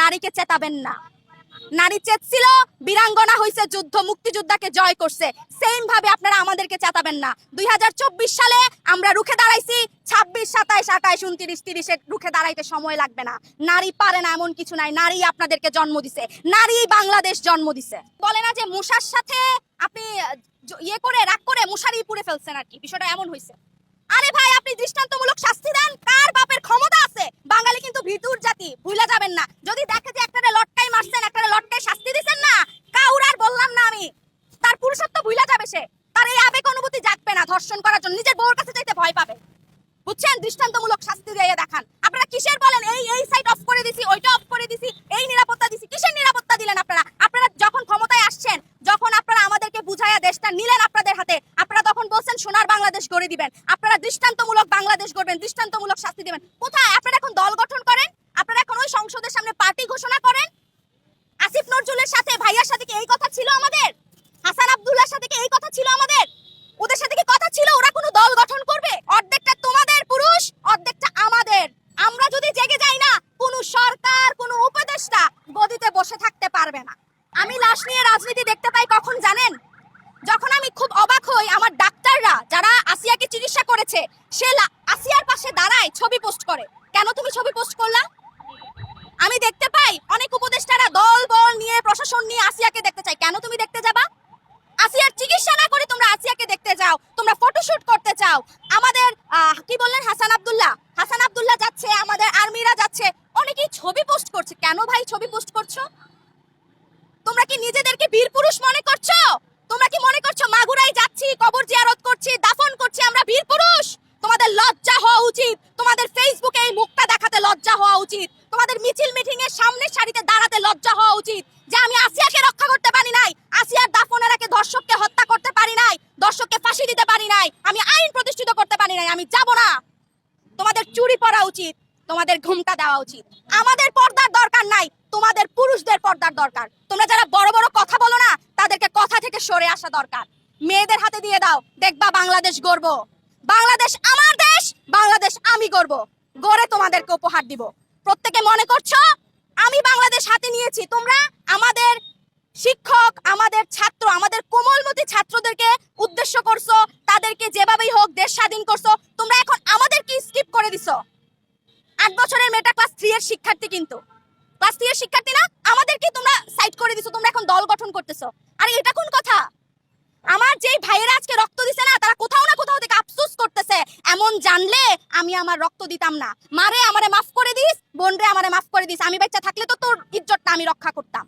নারীকে চেতাবেন না। নারী চেতছিল, বীরাঙ্গনা হইছে যুদ্ধ, মুক্তিযোদ্ধাকে জয় করছে। সেম ভাবে আপনারা আমাদেরকে চেতাবেন না। দুই সালে আমরা রুখে দাঁড়াইছি, ছাব্বিশ, সাতাইশ, আঠাইশ, উনত্রিশ, তিরিশে রুখে দাঁড়াইতে সময় লাগবে না। নারী পারে না, এমন কিছু নাই। নারী আপনাদেরকে জন্ম দিছে। নারী বাংলাদেশ জন্ম দিছে। বলে না যে মুসার সাথে আপনি ইয়ে করে, রাগ করে মুশারি পুড়ে ফেলছেন আর কি। বিষয়টা এমন হয়েছে আরে ভাই, আপনি দৃষ্টান্তমূলক শাস্তি দেন। কার বাপের ক্ষমতা বাঙালি কিন্তু ভিতুর জাতি, ভুলে যাবেন না। যদি দেখে যে একটা লটকাই মারছেন একটা লটকাই শাস্তি দিছেন না, কাউর আর বললাম না আমি। তার পুরুষত্ব ভুলে যাবে সে। তার এই আবেগ অনুভূতি জাগবে না ধর্ষণ করার জন্য। নিজের বউর কাছে যাইতে ভয় পাবে। বুঝছেন? দৃষ্টান্তমূলক শাস্তি দিয়ে দেখান। আপনারা কিসের বলেন? এই এই সাইট অফ করে দিছি, ওইটা অফ করে দিছি, এই নিরাপত্তা দিছি। কিসের নিরাপত্তা দিলেন আপনারা? আপনারা যখন ক্ষমতায় আসছেন, যখন আপনারা আমাদেরকে বুঝাইয়া দেশটা নিলেন আপনাদের হাতে, আপনারা তখন বলছেন, সোনার বাংলাদেশ গড়ে দিবেন। আপনারা দৃষ্টান্তমূলক বাংলাদেশ গড়বেন, দৃষ্টান্তমূলক শাস্তি দিবেন। কোথায়? আপনারা এখন দল গঠন করেন আপনারা এখন ওই সংসদের সামনে পার্টি ঘোষণা করেন আসিফ নজরুলের সাথে ভাইয়ার সাথে কি এই কথা ছিল আমাদের হাসান আব্দুল্লাহর সাথে কি এই কথা ছিল আমাদের ওদের সাথে কি কথা ছিল ওরা কোনো দল গঠন করবে অর্ধেকটা তোমাদের পুরুষ অর্ধেকটা আমাদের আমরা যদি জেগে যাই না কোনো সরকার কোনো উপদেষ্টা গদিতে বসে থাকতে পারবে না আমি লাশ নিয়ে রাজনীতি দেখতে পাই কখন জানেন যখন আমি খুব অবাক হই, আমার ডাক্তাররা যারা আসিয়াকে চিকিৎসা করেছে, সে আসিয়ার পাশে দাঁড়ায় ছবি পোস্ট করে। কেন তুমি ছবি পোস্ট করলা? আমি দেখতে পাই, অনেক উপদেষ্টারা দল, বল নিয়ে, প্রশাসন নিয়ে আসিয়াকে দেখতে চাই কেন তুমি দেখতে যাবা? আসিয়ার চিকিৎসা না করে তোমরা আসিয়াকে দেখতে যাও। তোমরা ফটোশুট করতে চাও। আমাদের কি বললেন হাসান আব্দুল্লাহ? হাসান আব্দুল্লাহ যাচ্ছে, আমাদের আর্মিরা যাচ্ছে। অনেকেই ছবি পোস্ট করছে। কেন ভাই ছবি পোস্ট করছ? তোমরা কি নিজেদেরকে বীর পুরুষ মনে করছ তোমরা কি মনে করছ মাগুরাই যাচ্ছি কবর জিয়ারত করছি, দাফন করছি, আমরা বীর পুরুষ। তোমাদের লজ্জা হওয়া উচিত। তোমাদের ফেসবুকে এই মুখটা দেখাতে লজ্জা হওয়া উচিত। তোমাদের মিছিল মিটিং এর সামনের সারিতে দাঁড়াতে লজ্জা হওয়া উচিত যে আমি আসিয়াকে রক্ষা করতে পারি নাই, আসিয়ার দাফনের আগে দর্শককে হত্যা করতে পারি নাই, দর্শককে ফাঁসি দিতে পারি নাই, আমি আইন প্রতিষ্ঠিত করতে পারি নাই, আমি যাব না। তোমাদের চুরি পরা উচিত, তোমাদের ঘুমটা দেওয়া উচিত। আমাদের পর্দার দরকার নাই, তোমাদের পুরুষদের পর্দার দরকার। তোমরা যারা বড় বড় কথা বলো না, তাদেরকে কথা থেকে সরে আসা দরকার। মেয়েদের হাতে দিয়ে দাও। দেখবা বাংলাদেশ গর্ব। বাংলাদেশ আমার দেশ, বাংলাদেশ আমি গর্ব। গড়ে তোমাদেরকে উপহার দিব। প্রত্যেকে মনে করছ, আমি বাংলাদেশ হাতে নিয়েছি। তোমরা আমাদের শিক্ষক, আমাদের ছাত্র, আমাদের কোমলমতি ছাত্রদেরকে উদ্দেশ্য করছ, তাদেরকে যেভাবেই হোক দেশ স্বাধীন করছ, তোমরা এখন আমাদেরকে স্কিপ করে দিছো। আট বছরের মেয়েটা ক্লাস থ্রি এর শিক্ষার্থী কিন্তু। ক্লাস থ্রি এর শিক্ষার্থী না আমাদেরকে তোমরা সাইড করে দিছো, তোমরা এখন দল গঠন করতেছো। আরে এটা কোন কথা? আমার যেই ভাইয়েরা আজকে রক্ত দিছে না, তারা কোথাও না কোথাও থেকে আফসোস করতেছে। এমন জানলে আমি আমার রক্ত দিতাম না। মারে আমারে মাফ করে দিস, বোনরে আমারে মাফ করে দিস। আমি বাচ্চা থাকলে তো তোর ইজ্জতটা আমি রক্ষা করতাম।